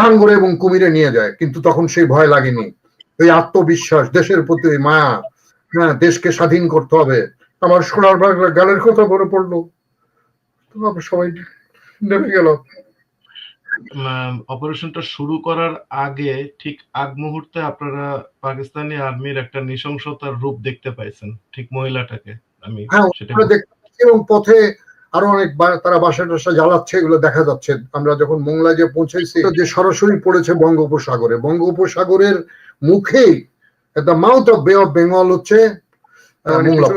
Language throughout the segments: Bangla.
হাঙ্গরে এবং কুমিরে নিয়ে যায় কিন্তু তখন সেই ভয় লাগেনি। ওই আত্মবিশ্বাস দেশের প্রতি মায়া হ্যাঁ দেশকে স্বাধীন করতে হবে। আমার সোনার বাংলা গানের কথা মনে পড়ল। তো সবাই নেমে গেল। অপারেশনটা শুরু করার আগে ঠিক আগ মুহূর্তে আপনারা পাকিস্তানি আর্মির একটা নৃশংসতার রূপ দেখতে পাইছেন ঠিক মহিলাটাকে আমি হ্যাঁ সেটা দেখতে এবং পথে আরও অনেক তারা বাসা টাসা জ্বালাচ্ছে এগুলো দেখা যাচ্ছে। আমরা যখন মোংলা যে পৌঁছেছি যে সরাসরি পড়েছে বঙ্গোপসাগরে। বঙ্গোপসাগরের মুখেই the mouth of bay of Bengal হচ্ছে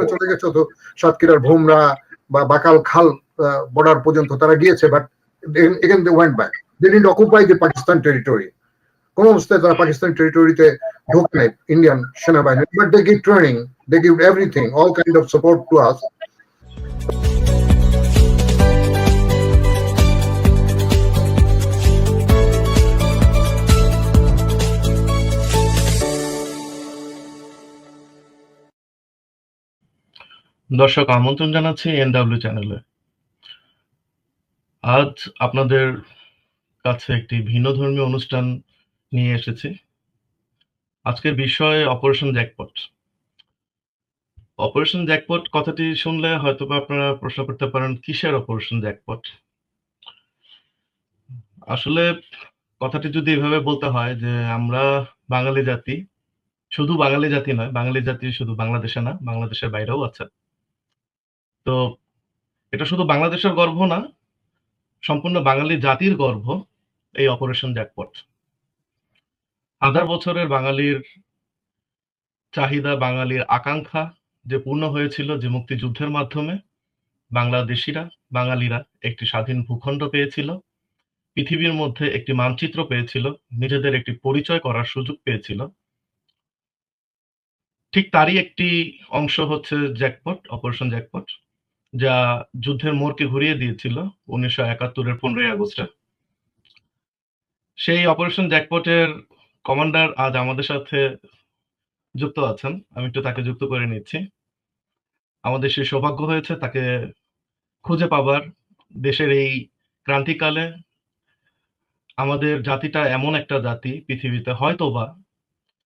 চলে- গেছে তো সাতক্ষীরার ভোমরা বা বাকাল খাল বর্ডার পর্যন্ত তারা গিয়েছে বাট এখান they went back they did occupy the Pakistan territory কোন অবস্থায় তারা পাকিস্তান টেরিটরিতে ঢোক নেই ইন্ডিয়ান সেনাবাহিনী but they give training they give everything all kind of support to us দর্শক, আমন্ত্রণ জানাচ্ছি এনডব্লিউ চ্যানেলে। আজ আপনাদের কাছে একটি ভিন্ন ধর্মীয় অনুষ্ঠান নিয়ে এসেছি। আজকের বিষয় অপারেশন জ্যাকপট অপারেশন জ্যাকপট কথাটি শুনলে হয়তো বা আপনারা প্রশ্ন করতে পারেন, কিসের অপারেশন জ্যাকপট আসলে কথাটি যদি এভাবে বলতে হয় যে আমরা বাঙালি জাতি, শুধু বাঙালি জাতি নয়, বাঙালি জাতি শুধু বাংলাদেশে না, বাংলাদেশের বাইরেও আছে। তো এটা শুধু বাংলাদেশের গর্ব না, সম্পূর্ণ বাঙালি জাতির গর্ব এই অপারেশন জ্যাকপট হাজার বছরের বাঙালির চাহিদা, বাঙালির আকাঙ্ক্ষা যে পূর্ণ হয়েছিল যে মুক্তিযুদ্ধের মাধ্যমে, বাংলাদেশিরা, বাঙালিরা একটি স্বাধীন ভূখণ্ড পেয়েছিল, পৃথিবীর মধ্যে একটি মানচিত্র পেয়েছিল, নিজেদের একটি পরিচয় করার সুযোগ পেয়েছিল। ঠিক তারই একটি অংশ হচ্ছে জ্যাকপট অপারেশন জ্যাকপট যা যুদ্ধের মোড়কে ঘুরিয়ে দিয়েছিল উনিশশো একাত্তরের পনেরোই আগস্টে। সেই অপারেশন জ্যাকপটের কমান্ডার আজ আমাদের সাথে যুক্ত আছেন। আমি একটু তাকে যুক্ত করে নিচ্ছি। আমাদের সে সৌভাগ্য হয়েছে তাকে খুঁজে পাবার দেশের এই ক্রান্তিকালে আমাদের জাতিটা এমন একটা জাতি পৃথিবীতে হয়তোবা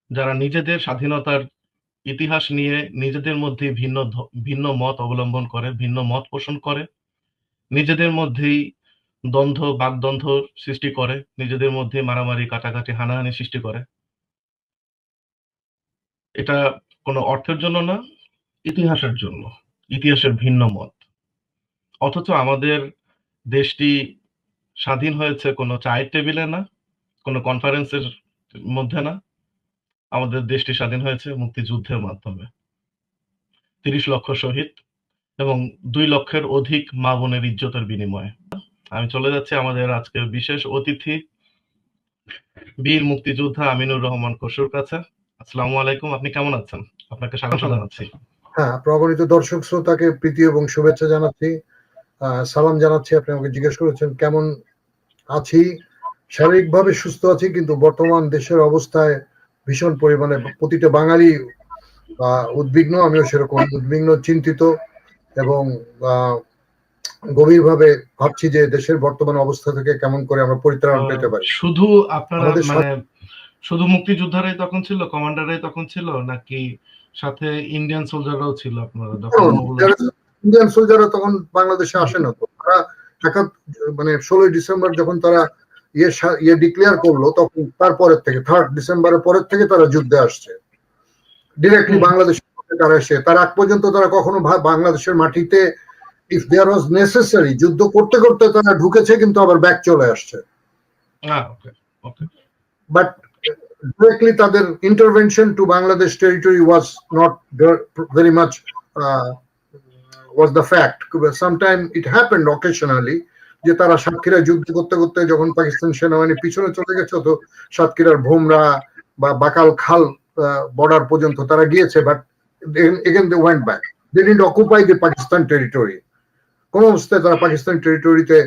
যারা নিজেদের স্বাধীনতার ইতিহাস নিয়ে নিজেদের মধ্যে ভিন্ন ভিন্ন মত অবলম্বন করে, ভিন্ন মত পোষণ করে, নিজেদের মধ্যেই দ্বন্দ্ব বাগদ্বন্দ্ব সৃষ্টি করে, নিজেদের মধ্যে মারামারি, কাটাকাটি, হানাহানি সৃষ্টি করে। এটা কোনো অর্থের জন্য না, ইতিহাসের জন্য, ইতিহাসের ভিন্ন মত। অথচ আমাদের দেশটি স্বাধীন হয়েছে কোনো চায়ের টেবিলে না, কোনো কনফারেন্সের মধ্যে না। আমাদের দেশটি স্বাধীন হয়েছে মুক্তিযুদ্ধের মাধ্যমে। তিরিশ লক্ষ শহীদ এবং দুই লক্ষের অধিক মা বোনের ইজ্জতের বিনিময়ে। আমি চলে যাচ্ছি আমাদের আজকের বিশেষ অতিথি বীর মুক্তিযোদ্ধা আমিনুর রহমান কসুর কাছে। আসসালামু আলাইকুম আপনি কেমন আছেন? আপনাকে স্বাগত জানাচ্ছি। হ্যাঁ প্রগণিত দর্শক শ্রোতাকে প্রীতি এবং শুভেচ্ছা জানাচ্ছি। সালাম জানাচ্ছি আপনি আমাকে জিজ্ঞেস করেছেন কেমন আছি? শারীরিকভাবে সুস্থ আছি কিন্তু বর্তমান দেশের অবস্থায় ভীষণ পরিমাণে প্রতিটা বাঙালি উদ্বিগ্ন আমিও সেরকম উদ্বিগ্ন চিন্তিত এবং গভীরভাবে ভাবছি যে দেশের বর্তমান অবস্থা থেকে কেমন করে আমরা পরিত্রাণ পেতে পারি। শুধু আপনারা মানে শুধু মুক্তিযোদ্ধারাই তখন ছিল কমান্ডাররাই তখন ছিল নাকি সাথে ইন্ডিয়ান সোলজাররাও ছিল আপনারা যখন ইন্ডিয়ান সোলজাররা তখন বাংলাদেশে আসে না। তো তারা মানে ষোলোই ডিসেম্বর যখন তারা ইয়ে সা- ইয়ে ডিক্লেয়ার করল তখন তারপরের থেকে থার্ড ডিসেম্বরের পরের থেকে তারা যুদ্ধে আসছে। ডিরেক্টলি মধ্যে তারা এসে তার আগ পর্যন্ত তারা কখনো বাংলাদেশের মাটিতে ইফ দেয়ার ওয়াজ নেসেসারি যুদ্ধ করতে করতে তারা ঢুকেছে কিন্তু আবার ব্যাক চলে আসছে। but directly তাদের Bangladesh territory was not ver- very much uh, was the fact. Sometime it happened occasionally যে তারা সাতক্ষীরা যুদ্ধ করতে করতে যখন পাকিস্তান সেনাবাহিনী পিছনে চলে গেছে তো সাতক্ষীরার ভোমরা বা বাকাল খাল বর্ডার পর্যন্ত তারা গিয়েছে but again they went back they did occupy the Pakistan territory কোন অবস্থায় তারা পাকিস্তান টেরিটরিতে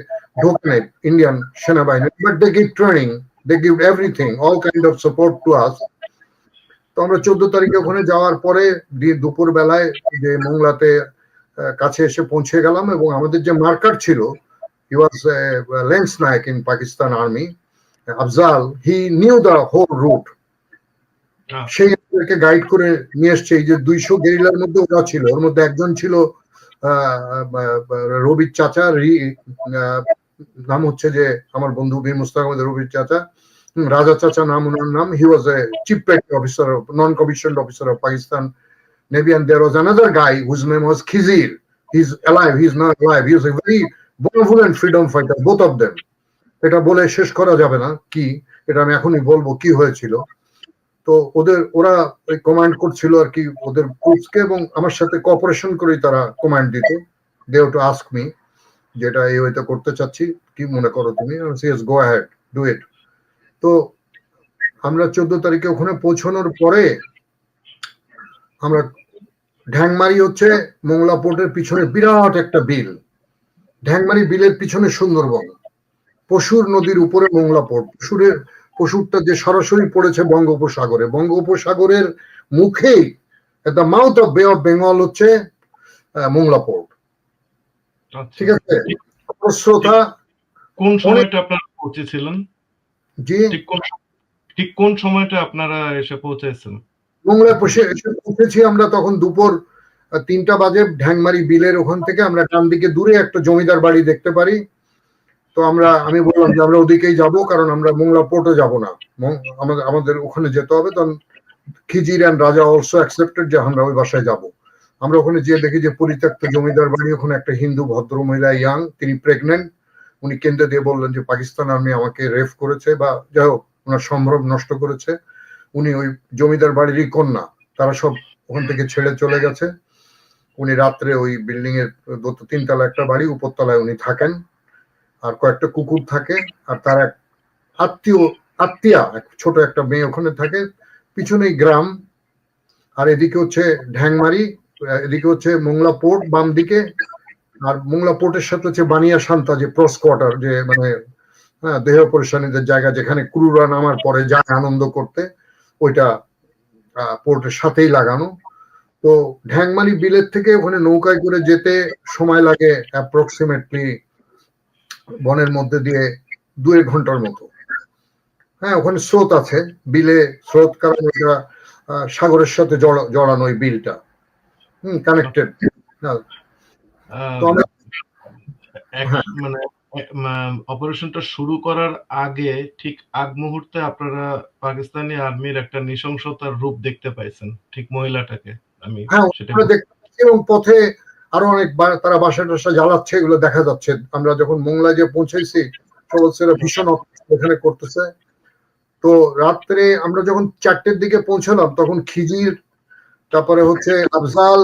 ঢোক নেই ইন্ডিয়ান সেনাবাহিনী but they give training they give everything all kind of support to us তো আমরা চোদ্দ তারিখে ওখানে যাওয়ার পরে দুপুর বেলায় যে মোংলাতে কাছে এসে পৌঁছে গেলাম এবং আমাদের যে মার্কার ছিল he was lance Naik in Pakistan army Afzal he knew the whole route uh, সেই আমাদেরকে গাইড করে নিয়ে এসছে এই যে দুইশো গেরিলার মধ্যে ওরা ছিল ওর মধ্যে একজন ছিল আহ, বা- বা- রবির চাচা রি- আহ, নাম হচ্ছে যে আমার বন্ধু বীর মুস্তাক আহমেদ রবির চাচা হুম, রাজা চাচা নাম ওনার নাম he was a chief petty officer non commissioned officer of Pakistan Navy and there was another guy whose name was Khizir. He's alive, he's not alive. He was a very benevolent freedom fighter, both of them. এটা বলে শেষ করা যাবে না কি? এটা আমি এখনই বলব কি হয়েছিল। তো ওদের ওরা ওই কমান্ড করছিল আর কি ওদের কোচকে এবং আমার সাথে কোঅপারেশন করেই তারা কমান্ড দিত। দে টু আস্ক মি যেটা এই হয়তো করতে চাচ্ছি কি মনে করো তুমি? CS go had do it তো আমরা চোদ্দ তারিখে ওখানে পৌঁছানোর পরে আমরা ঢ্যাংমারি হচ্ছে মোংলা পোর্টের পিছনে বিরাট একটা বিল ঢ্যাংমারি বিলের পিছনে সুন্দরবন। পশুর নদীর উপরে মোংলা পোর্ট পশুরের পশুরটা যে সরাসরি পড়েছে বঙ্গোপসাগরে। বঙ্গোপসাগরের মুখেই the mouth of bay of Bengal হচ্ছে মোংলা পোর্ট আচ্ছা। ঠিক আছে? প্রশ্রোতা কোন সময়টা আপনারা পৌঁছেছিলেন? যে ঠিক কোন ঠিক কোন সময়টা আপনারা এসে পৌঁছেছেন? মোংলায় এসে পৌঁছেছি আমরা তখন দুপুর তিনটা বাজে, ঢ্যাংমারি বিলের ওখান থেকে আমরা ডান দিকে দূরে একটা জমিদার বাড়ি দেখতে পারি। তো আমরা, আমি বললাম যে আমরা ওদিকেই যাব, কারণ আমরা মোংলা পোর্টে যাব না। আমাদের আমাদের ওখানে যেতে হবে, তখন Khizir and Raja also accepted যে আমরা ওই বাসায় যাব। আমরা ওখানে যেয়ে দেখি যে পরিত্যক্ত জমিদার বাড়ি, ওখানে একটা হিন্দু ভদ্র মহিলা ইয়াং তিনি প্রেগনেন্ট উনি কেন্দ্রে দিয়ে বললেন যে পাকিস্তান আর্মি আমাকে রেফ করেছে বা যাই হোক, ওনার সম্ভ্রম নষ্ট করেছে। উনি ওই জমিদার বাড়িরই কন্যা, তারা সব ওখান থেকে ছেড়ে চলে গেছে। উনি রাত্রে ওই বিল্ডিং এর তিনতলা একটা বাড়ি, উপরতলায় উনি থাকেন। আর কয়েকটা কুকুর থাকে, আর তার এক আত্মীয়, আত্মীয়া ছোট একটা মেয়ে ওখানে থাকে। পিছনেই গ্রাম, আর এদিকে হচ্ছে ঢ্যাংমারি, এদিকে হচ্ছে মোংলা পোর্ট বাম দিকে, আর মোংলা পোর্টের সাথে হচ্ছে বানিয়া শান্তা, যে প্রস কোয়ার্টার যে মানে হ্যাঁ দেহ পরিশানীদের জায়গা, যেখানে ক্রুরা নামার পরে যায় আনন্দ করতে, ওইটা পোর্টের সাথেই লাগানো। তো ঢ্যাংমারি বিলের থেকে ওখানে নৌকায় করে যেতে সময় লাগে অ্যাপ্রক্সিমেটলি বনের মধ্যে দিয়ে দুই ঘণ্টার মতো। হ্যাঁ ওখানে স্রোত আছে বিলে স্রোত কারণ সাগরের সাথে জড়ানো ওই বিলটা। হুম কানেক্টেড হ্যাঁ। মানে অপারেশনটা শুরু করার আগে ঠিক আগ মুহূর্তে আপনারা পাকিস্তানি আর্মির একটা নৃশংসতার রূপ দেখতে পাইছেন ঠিক মহিলাটাকে। আমি হ্যাঁ এবং পথে আরও অনেক তারা বাসা টাসা জ্বালাচ্ছে এগুলো দেখা যাচ্ছে। আমরা যখন মোংলা যে পৌঁছেছি সবুজেরা ভীষণ এখানে করতেছে। তো রাত্রে আমরা যখন চারটের দিকে পৌঁছলাম তখন খিজির তারপরে হচ্ছে আফজাল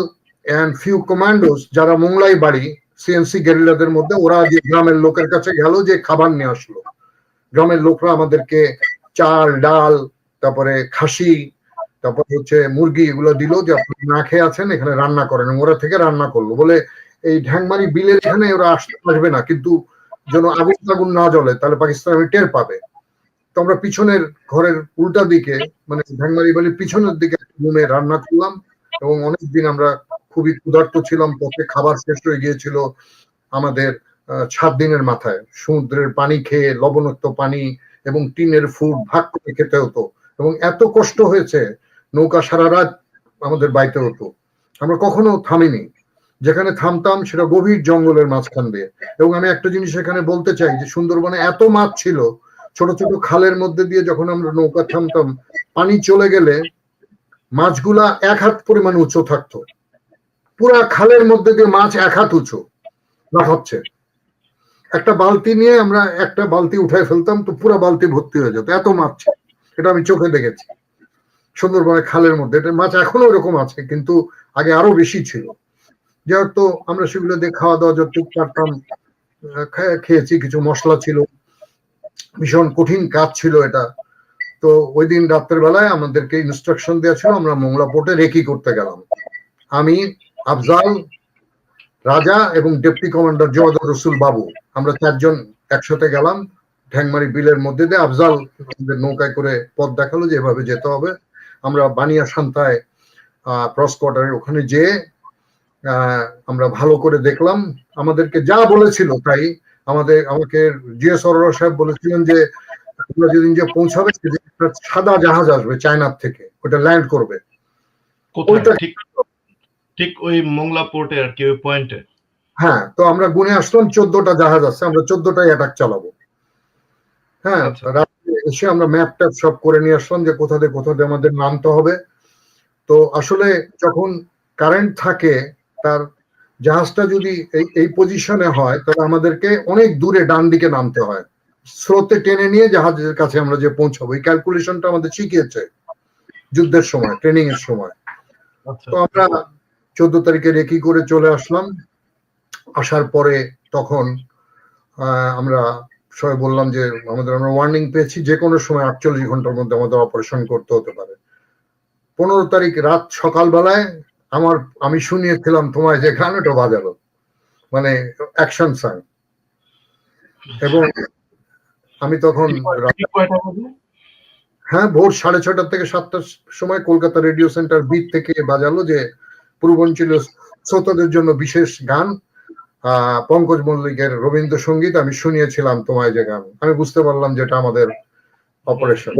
এন্ড ফিউ কমান্ডোস যারা মোংলাই বাড়ি সিএনসি গেরিলাদের মধ্যে ওরা যে গ্রামের লোকের কাছে গেল যে খাবার নিয়ে আসলো। গ্রামের লোকরা আমাদেরকে চাল ডাল তারপরে খাসি তারপর হচ্ছে মুরগি এগুলো দিল যে আপনি না খেয়ে আছেন এখানে রান্না করেন। ওরা থেকে রান্না করল। বলে এই ঢ্যাংমারি বিলের এখানে ওরা আসতে আসবে না কিন্তু যেন আগুন টাগুন না জ্বলে তাহলে পাকিস্তান আমি টের পাবে। তো আমরা পিছনের ঘরের উল্টা দিকে মানে ঢ্যাংমারি বাড়ির পিছনের দিকে রুমে রান্না করলাম এবং অনেকদিন আমরা খুবই ক্ষুধার্ত ছিলাম পথে খাবার শেষ হয়ে গিয়েছিল আমাদের সাত দিনের মাথায়। সমুদ্রের পানি খেয়ে লবণাক্ত পানি এবং টিনের ফুড ভাগ করে খেতে হতো। এবং এত কষ্ট হয়েছে নৌকা সারা রাত আমাদের বাইতে হতো। আমরা কখনো থামিনি। যেখানে থামতাম সেটা গভীর জঙ্গলের মাঝখান দিয়ে। এবং আমি একটা জিনিস এখানে বলতে চাই যে, সুন্দরবনে এত মাছ ছিল, ছোট ছোট খালের মধ্যে দিয়ে যখন আমরা নৌকা থামতাম, পানি চলে গেলে মাছগুলা এক হাত পরিমাণ উঁচু থাকতো। পুরা খালের মধ্যে দিয়ে মাছ এক হাত উঁচু হচ্ছে একটা বালতি নিয়ে আমরা একটা বালতি উঠায় ফেলতাম, তো পুরা বালতি ভর্তি হয়ে যেত। এত মাছ এটা আমি চোখে দেখেছি। সুন্দরবনে খালের মধ্যে। এটা মাছ এখনও ওরকম আছে, কিন্তু আগে আরও বেশি ছিল। যাই হোক তো, আমরা সেগুলো দিয়ে খাওয়া দাওয়া যতটুকু পারতাম খেয়েছি, কিছু মশলা ছিল। ভীষণ কঠিন কাজ ছিল এটা। তো ওই দিন রাত্রের বেলায় আমাদেরকে ইনস্ট্রাকশন দেওয়া ছিল, আমরা মোংলা পোর্টে রেকি করতে গেলাম। আমি, আফজাল, রাজা এবং ডেপুটি কমান্ডার জওয়াদ রসুল বাবু, আমরা চারজন একসাথে গেলাম, ঠ্যাংমারি বিলের মধ্যে দিয়ে আফজাল নৌকায় করে পথ দেখাল যে এভাবে যেতে হবে। আমরা বানিয়া শান্তায় ক্রস কোয়ার্টারের ওখানে আহ, আমরা ভালো করে দেখলাম। আমাদেরকে যা বলেছিল তাই আমাদের আমাকে জিএস অরোরা সাহেব বলেছিলেন যে আমরা যেদিন যে পৌঁছাবে সেদিন একটা সাদা জাহাজ আসবে চায়নার থেকে ওটা ল্যান্ড করবে। ঠিক ঠিক ওই মোংলা পোর্টে আর কি ওই পয়েন্টে? হ্যাঁ তো আমরা গুনে আসলাম চোদ্দটা জাহাজ আছে আমরা চোদ্দটাই অ্যাটাক চালাবো। হ্যাঁ আচ্ছা। এসে আমরা ম্যাপ ট্যাপ সব করে নিয়ে আসলাম যে কোথা দিয়ে কোথা দিয়ে আমাদের নামতে হবে। তো আসলে যখন কারেন্ট থাকে তার জাহাজটা যদি এই এই পজিশনে হয় তাহলে আমাদেরকে অনেক দূরে ডান দিকে নামতে হয়। স্রোতে টেনে নিয়ে জাহাজের কাছে আমরা যে পৌঁছাবো এই ক্যালকুলেশনটা আমাদের শিখিয়েছে যুদ্ধের সময় ট্রেনিং এর সময়। আচ্ছা। তো আমরা চোদ্দ তারিখে রেকি করে চলে আসলাম। আসার পরে তখন আহ, আমরা সবাই বললাম যে আমাদের আমরা ওয়ার্নিং পেয়েছি যে কোনো সময় আটচল্লিশ ঘণ্টার মধ্যে আমাদের অপারেশন করতে হতে পারে। পনেরো তারিখ রাত সকালবেলায় আমার আমি শুনিয়েছিলাম তোমায় যে গান ওটা বাজালো। মানে অ্যাকশন সাং এবং আমি তখন? হ্যাঁ ভোর সাড়ে ছটা থেকে সাতটার সময় কলকাতা রেডিও সেন্টার বিট থেকে বাজালো যে পূর্বাঞ্চলীয় শ্রোতাদের জন্য বিশেষ গান। পঙ্কজ মল্লিকের রবীন্দ্রসঙ্গীত আমি শুনিয়েছিলাম তোমায় যে গান। আমি বুঝতে পারলাম যেটা আমাদের অপারেশন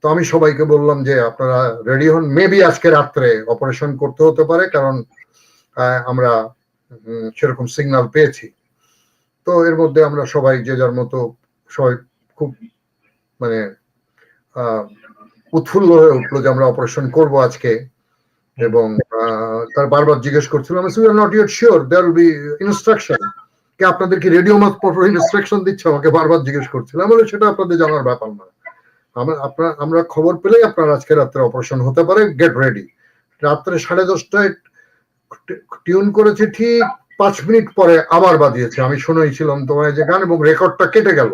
তো আমি সবাইকে বললাম যে আপনারা রেডি হন। মেবি আজকে রাত্রে অপারেশন করতে হতে পারে, কারণ আমরা সেরকম সিগন্যাল পেয়েছি। তো এর মধ্যে আমরা সবাই যে যার মতো সবাই খুব মানে উৎফুল্ল হয়ে উঠল যে আমরা অপারেশন করব আজকে। এবং তার বারবার জিজ্ঞেস করছিলাম not your sure there will be instruction কি আপনাদের কি রেডিও মাত ইনস্ট্রাকশন দিচ্ছে? আমাকে বারবার জিজ্ঞেস করছিলাম আমি সেটা আপনাদের জানার ব্যাপার না আমরা, আপনার, আমরা খবর পেলেই আপনার আজকে রাত্রে অপারেশন হতে পারে গেট রেডি রাত্রে সাড়ে দশটায় টিউন করেছে, ঠিক পাঁচ মিনিট পরে আবার বাজিয়েছে। আমি শুনেছিলাম তোমায় যে গান, এবং রেকর্ডটা কেটে গেল।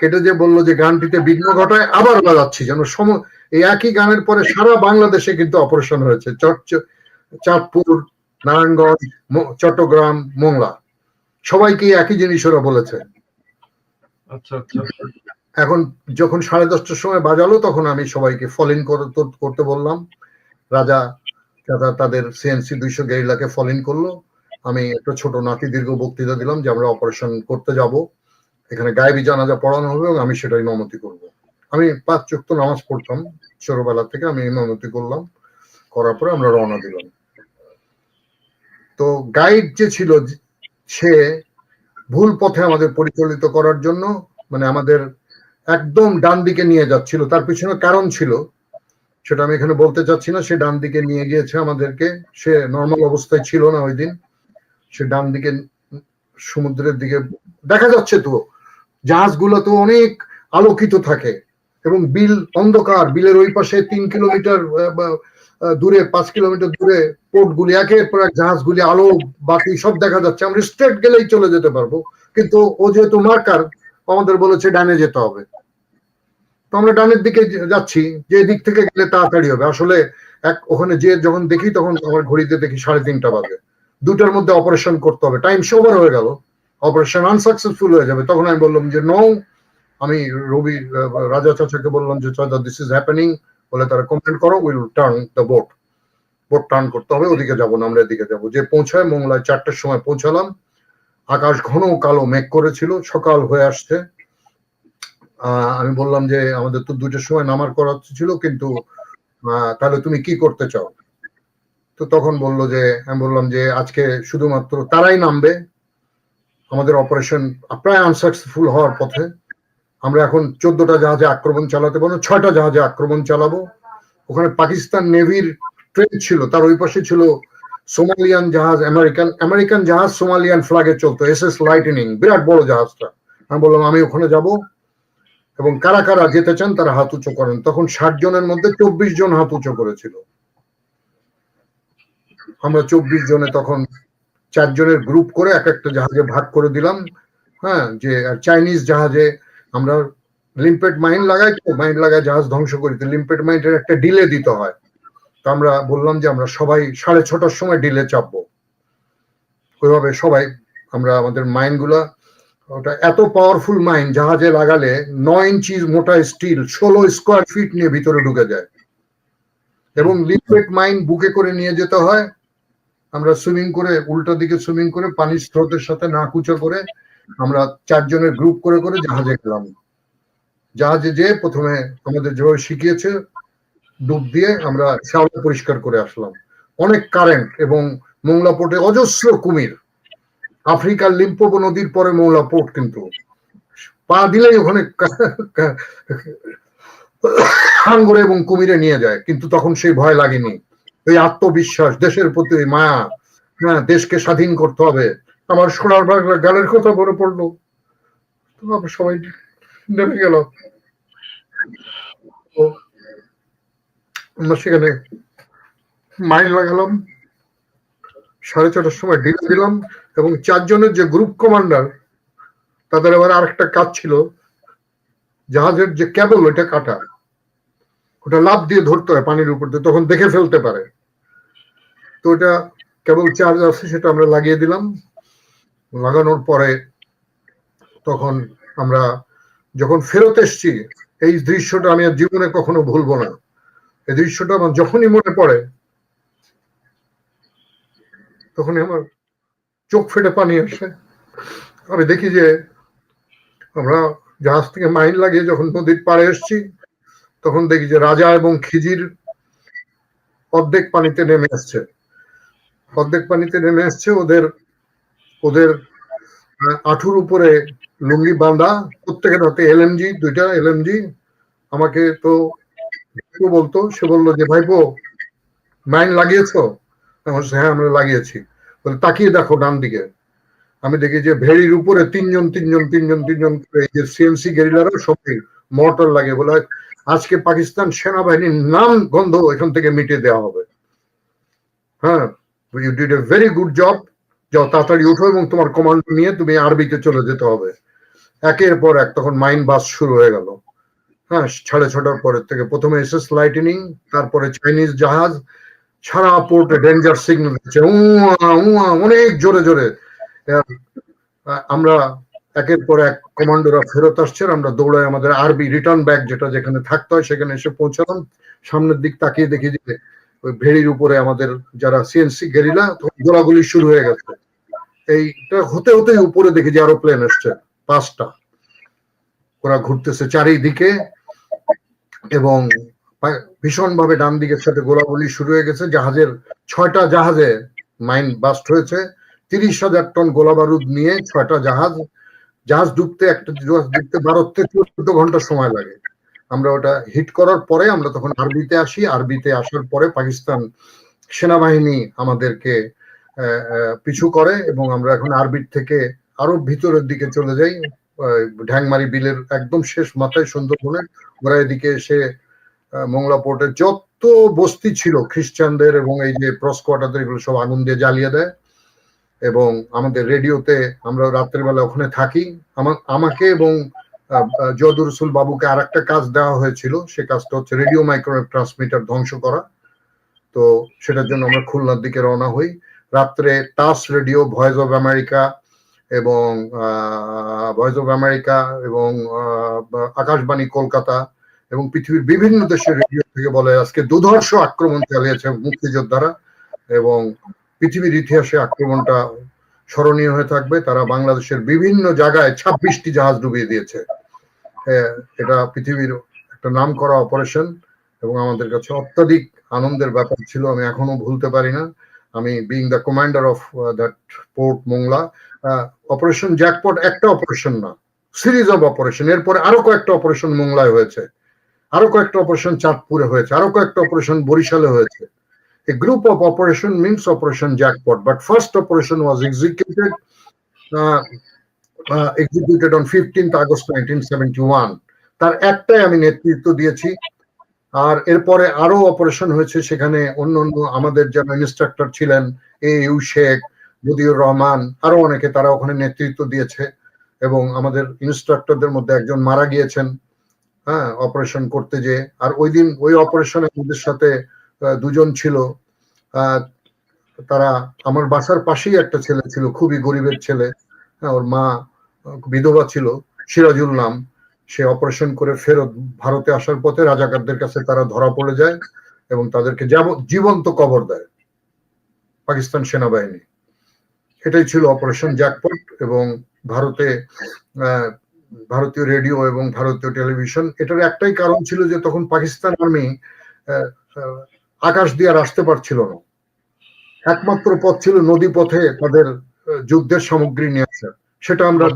কেটে যে বলল যে গানটিতে বিঘ্ন ঘটায় আবার বাজাচ্ছি যেন সম এই একই গানের পরে সারা বাংলাদেশে কিন্তু অপারেশন হয়েছে। চাঁদপুর নারায়ণগঞ্জ চট্টগ্রাম মোংলা। সবাইকে একই জিনিস ওরা বলেছে। আচ্ছা আচ্ছা। এখন যখন সাড়ে দশটার সময় বাজালো তখন আমি সবাইকে ফলিন করতে বললাম। রাজা তাদের সিএনসি দুইশো গেরিলাকে ফল ইন করল। আমি একটা ছোট নাতি দীর্ঘ বক্তৃতা দিলাম যে আমরা অপারেশন করতে যাব। এখানে গায়েবী জানাজা পড়ানো হবে এবং আমি সেটা ইমামতি করব। আমি পাঁচ চুক্ত নামাজ পড়তাম, ছোটবেলা থেকে আমি ইমামতি করলাম, করার পরে আমরা রওনা দিলাম। তো গাইড যে ছিল, সে ভুল পথে আমাদের পরিচালিত করার জন্য মানে আমাদের একদম ডান দিকে নিয়ে যাচ্ছিল। তার পিছনে কারণ ছিল, সেটা আমি এখানে বলতে চাচ্ছি না, সে ডান দিকে নিয়ে গিয়েছে আমাদেরকে। সে নর্মাল অবস্থায় ছিল না ওই দিন। সে ডান দিকে, সমুদ্রের দিকে, দেখা যাচ্ছে তো জাহাজগুলো তো অনেক আলোকিত থাকে এবং বিল অন্ধকার, বিলের ওই পাশে তিন কিলোমিটার দূরে, পাঁচ কিলোমিটার দূরে পোর্টগুলি, একের পর এক জাহাজগুলি, আলো বাকি সব দেখা যাচ্ছে। আমরা স্ট্রেট গেলেই চলে যেতে পারব। কিন্তু ও যেহেতু মার্কার, আমাদের বলেছে ডানে যেতে হবে। তো আমরা ডানের দিকে যাচ্ছি, যে দিক থেকে গেলে তাড়াতাড়ি হবে। আসলে এক, ওখানে যে যখন দেখি, তখন আমার ঘড়িতে দেখি সাড়ে তিনটা বাজে। দুটার মধ্যে অপারেশন করতে হবে। টাইম ওভার হয়ে গেল। অপারেশন আনসাকসেসফুল হয়ে যাবে, তখন আমি বললাম যে নো আমি রবি রাজা চাচাকে বললাম যে, চাচা দিস ইজ হ্যাপেনিং বলে, তারা কমপ্লেন করো will turn the boat boat turn করতে হবে, ওদিকে যাব না, আমরা এদিকে যাব। যে পৌঁছায়, মোংলায় চারটের সময় পৌঁছালাম। আকাশ ঘন কালো মেঘ করেছিল, সকাল হয়ে আসছে। আমি বললাম যে, আমাদের তো দুটোর সময় নামার করা ছিল, কিন্তু তাহলে তুমি কি করতে চাও? তো তখন বলল যে, আমি বললাম যে, আজকে শুধুমাত্র তারাই নামবে আমাদের অপারেশন প্রায় আনসাকসেসফুল হওয়ার পথে আমরা এখন চোদ্দটা জাহাজে আক্রমণ চালাতে পারব, ছয়টা জাহাজে আক্রমণ চালাবো। ওখানে পাকিস্তান নেভির ট্রেন ছিল, তার ওই পাশে ছিল সোমালিয়ান জাহাজ আমেরিকান আমেরিকান জাহাজ সোমালিয়ান ফ্ল্যাগে চলতো এস এস লাইটেনিং বিরাট বড় জাহাজটা। আমি বললাম, আমি ওখানে যাব। এবং কারা কারা যেতে চান, তারা হাত উঁচু করেন। তখন ষাট জনের মধ্যে চব্বিশ জন হাত উঁচু করেছিল। আমরা চব্বিশ জনে তখন চারজনের গ্রুপ করে এক একটা জাহাজে ভাগ করে দিলাম হ্যাঁ যে চাইনিজ জাহাজে আমরা লিম্পেট মাইন লাগাই তো মাইন লাগায় জাহাজ ধ্বংস করি, তো লিম্পেট মাইনের একটা ডিলে দিতে হয়। তো আমরা বললাম যে আমরা সবাই সাড়ে ছটার সময় ডিলে চাপবো। ওইভাবে সবাই আমরা আমাদের মাইনগুলা ওটা এত পাওয়ারফুল মাইন জাহাজে লাগালে নয় ইঞ্চি মোটা স্টিল ষোলো স্কোয়ার ফিট নিয়ে ভিতরে ঢুকে যায়। এবং লিকুইড মাইন বুকে করে নিয়ে যেতে হয় আমরা সুইমিং করে, উল্টো দিকে সুইমিং করে পানির স্রোতের সাথে না কুচো করে, আমরা চারজনের গ্রুপ করে করে জাহাজে গেলাম। জাহাজে যেয়ে প্রথমে আমাদের যেভাবে শিখিয়েছে, ডুব দিয়ে আমরা শ্যাওলা পরিষ্কার করে আসলাম। অনেক কারেন্ট এবং মোংলা পোর্টে অজস্র কুমির। আফ্রিকার লিম্পোপো নদীর পরে মোংলা পোর্ট কিন্তু। পা দিলেই ওখানে হাঙ্গরে এবং কুমিরে নিয়ে যায়, কিন্তু তখন সেই ভয় লাগেনি। ওই আত্মবিশ্বাস, দেশের প্রতি মায়া হ্যাঁ দেশকে স্বাধীন করতে হবে। আমার সোনার বাংলা গানের কথা মনে পড়ল। সবাই নেমে গেল সেখানে মাইল লাগালাম। সাড়ে ছটার সময় ডিল দিলাম এবং চারজনের যে গ্রুপ কমান্ডার তাদের আবার আরেকটা কাজ ছিল। জাহাজের যে কেবল ওইটা কাটা। ওটা লাভ দিয়ে ধরতে হয় পানির উপর দিয়ে, তখন দেখে ফেলতে পারে। তো ওটা কেবল চার্জ আছে, সেটা আমরা লাগিয়ে দিলাম। লাগানোর পরে তখন আমরা যখন ফেরত এসছি, এই দৃশ্যটা আমি আর জীবনে কখনো ভুলবো না। এই দৃশ্যটা আমার যখনই মনে পড়ে, তখনই আমার চোখ ফেটে পানি আসে। আমি দেখি যে আমরা জাহাজ থেকে মাইন লাগিয়ে যখন নদীর পাড়ে এসছি, তখন দেখি যে রাজা এবং খিজির অর্ধেক পানিতে নেমে আসছে। অর্ধেক পানিতে নেমে আসছে ওদের ওদের আঁঠুর উপরে লুঙ্গি বাঁধা। প্রত্যেকের হাতে এলএমজি দুইটা এলএমজি আমাকে তো বলতো, সে বলল যে, ভাইপো, মাইন লাগিয়েছো? হ্যাঁ আমরা লাগিয়েছি। বলে, তাকিয়ে দেখো ডান দিকে। আমি দেখি যে, ভেড়ির উপরে তিনজন তিনজন তিনজন তিনজন যে সিএনসি গেরিলারও সবাই মর্টার লাগে বলে, আজকে পাকিস্তান সেনাবাহিনীর নাম গন্ধ এখান থেকে মিটিয়ে দেওয়া হবে। হ্যাঁ you did a very good job যাও তাড়াতাড়ি উঠো এবং তোমার কমান্ড নিয়ে তুমি আরবিতে চলে যেতে হবে। একের পর এক তখন মাইন বাস শুরু হয়ে গেল। হ্যাঁ সাড়ে ছটার পরের থেকে। প্রথমে এসএস লাইটেনিং তারপরে চাইনিজ জাহাজ, সারা পোর্টে ডেঞ্জার সিগন্যাল দিচ্ছে। উয়া উয়া অনেক জোরে জোরে। আমরা একের পর এক কমান্ডোরা ফেরত আসছে আমরা দৌড়ায় আমাদের আরবি রিটার্ন ব্যাগ যেটা যেখানে থাকতে হয় সেখানে এসে পৌঁছালাম। সামনের দিক তাকিয়ে দেখি যে ওই ভেড়ির উপরে আমাদের যারা সিএনসি গেরিলা গোলাগুলি শুরু হয়ে গেছে। এইটা হতে হতে উপরে দেখি যে আরও প্লেন এসছে, পাঁচটা। ওরা ঘুরতেছে চারিদিকে এবং ভীষণ ভাবে ডান দিকের সাথে গোলাগুলি শুরু হয়ে গেছে। জাহাজের ছয়টা জাহাজে মাইন বাস্ট হয়েছে। তিরিশ হাজার টন গোলা বারুদ নিয়ে ছয়টা জাহাজ জাহাজ ডুবতে একটা জাহাজ ডুবতে বারো থেকে চোদ্দ ঘণ্টা সময় লাগে। আমরা ওটা হিট করার পরে আমরা তখন আরবিতে আসি। আরবিতে আসার পরে পাকিস্তান সেনাবাহিনী আমাদেরকে পিছু করে এবং আমরা এখন আরবির থেকে আরও ভিতরের দিকে চলে যাই। ঢ্যাংমারি বিলের একদম শেষ মাথায় সুন্দরবনের, ওরা এদিকে এসে মংলা পোর্টে যত বস্তি ছিল খ্রিস্টানদের এবং এই যে প্রস কোয়ার্টারদের এগুলো সব আগুন দিয়ে জ্বালিয়ে দেয়। এবং আমাদের রেডিওতে আমরা রাত্রেবেলা ওখানে থাকি। আমা- আমাকে এবং আহ, রসুল বাবুকে আর একটা কাজ দেওয়া হয়েছিল সে কাজটা হচ্ছে রেডিও মাইক্রোওয়েভ ট্রান্সমিটার ধ্বংস করা। তো সেটার জন্য আমরা খুলনার দিকে রওনা হই। রাত্রে TASS radio voice of America এবং ভয়েস অফ আমেরিকা এবং আকাশবাণী কলকাতা এবং পৃথিবীর বিভিন্ন দেশের রেডিও থেকে বলে আজকে দুধর্ষ আক্রমণ চালিয়েছে মুক্তিযোদ্ধারা এবং পৃথিবীর ইতিহাসে আক্রমণটা স্মরণীয় হয়ে থাকবে। তারা বাংলাদেশের বিভিন্ন জায়গায় ছাব্বিশটি জাহাজ ডুবিয়ে দিয়েছে। এটা পৃথিবীর একটা নাম করা অপারেশন এবং আমাদের কাছে অত্যাধিক আনন্দের ব্যাপার ছিল আমি এখনও ভুলতে পারি না। আমি being the commander of that port Mongla operation jackpot একটা অপারেশন না সিরিজ অফ অপারেশন এরপরে আরও কয়েকটা অপারেশন মোংলায় হয়েছে আরও কয়েকটা অপারেশন চাঁদপুরে হয়েছে আরও কয়েকটা অপারেশন বরিশালে হয়েছে। A group of operation means Operation Jackpot, but first operation was uh, uh, executed on 15th August 1971. তার একটাই আমি নেতৃত্ব দিয়েছি। আর এরপরে আরও অপারেশন হয়েছে সেখানে অন্য অন্য আমাদের যারা ইনস্ট্রাক্টর ছিলেন এ ইউ শেখ মুদিউর রহমান আরও অনেকে তারা ওখানে নেতৃত্ব দিয়েছে এবং আমাদের ইনস্ট্রাক্টরদের মধ্যে একজন মারা গিয়েছেন। হ্যাঁ অপারেশন করতে যে আর ওই দিন ওই অপারেশনে আমাদের সাথে দুজন ছিল। তারা আমার বাসার পাশেই একটা ছেলে ছিল খুবই গরিবের ছেলে। হ্যাঁ, ওর মা বিধবা ছিল, সিরাজুল নাম। সে অপারেশন করে ফেরত ভারতে আসার পথে রাজাকারদের কাছে তারা ধরা পড়ে যায় এবং তাদেরকে জীবন্ত কবর দেয় পাকিস্তান সেনাবাহিনী। এটাই ছিল অপারেশন জ্যাকপট এবং ভারতে ভারতীয় রেডিও এবং ভারতীয় টেলিভিশন এটার একটাই কারণ ছিল যে তখন পাকিস্তান আর্মি আকাশ দিয়ে আসতে পারছিল না। একমাত্র পথ ছিল নদী পথে তাদের যুদ্ধের সামগ্রী নিয়ে আসা সেটা আমরা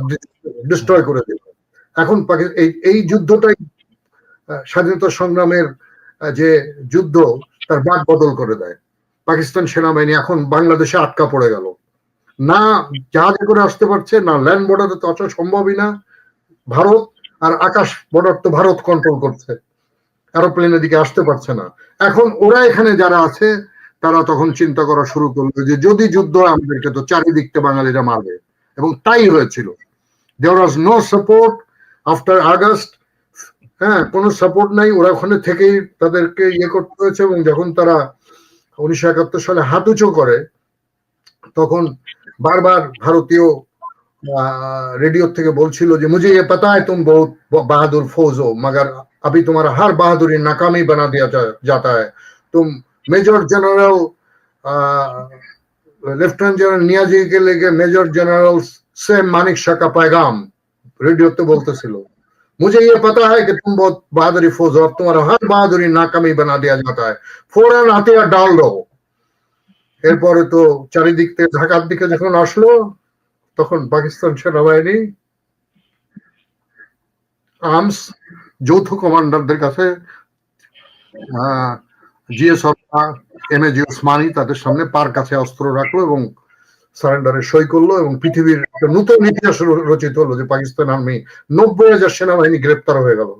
ডিস্ট্রয় করে দিলাম এখন এই এই যুদ্ধটাই স্বাধীনতা সংগ্রামের যে যুদ্ধ তার বাক বদল করে দেয়। পাকিস্তান সেনাবাহিনী এখন বাংলাদেশে আটকা পড়ে গেল। না জাহাজে করে আসতে পারছে না ল্যান্ড বর্ডারে তো আসা সম্ভবই না। ভারত আর আকাশ বর্ডার তো ভারত কন্ট্রোল করছে। এরোপ্লেনের দিকে আসতে পারছে না। এখন ওরা এখানে যারা আছে তারা তখন চিন্তা করা শুরু করল যে যদি যুদ্ধ হয় আমাদেরকে তো চারিদিক থেকে বাঙালিরা মারবে। এবং তাই হয়েছিল there was no support after August হ্যাঁ কোনো সাপোর্ট নাই ওরা ওখানে থেকেই তাদেরকে ইয়ে করতে হয়েছে এবং যখন তারা উনিশশো একাত্তর সালে হাত উঁচু করে তখন বারবার ভারতীয় रेडियो থেকে বলছিল যে मुझे ये पता है तुम बहुत बहादुर फौज हो मगर अभी तुम्हारा हर बहादुरी नाकामी बना दिया जा- जाता है तुम मेजर जनरल লেফটেন্যান্ট জেনারেল নিয়াজিকে লেগে মেজর জেনারেল সেম মানিক শাকা পায়গাম রেডিওতে বলতেছিল। মুঝে ইয়ে পাতা হয় তুম বহুত বাহাদুরি ফৌজ তোমার হর বাহাদুরি নাকামি বানা দিয়া যাতা হয় ফোরন হাতিয়ার ডাল দো। এরপরে তো চারিদিক থেকে ঢাকার দিকে যখন আসলো, তখন পাকিস্তান সেনাবাহিনী আর্মস যৌথ কমান্ডারদের কাছে, আহ GS M A G Osmani তাদের সামনে পার কাছে অস্ত্র রাখল এবং সারেন্ডারে সই করল এবং পৃথিবীর নতুন ইতিহাস রচিত হলো যে পাকিস্তান আর্মি নব্বই হাজার সেনাবাহিনী গ্রেপ্তার হয়ে গেল।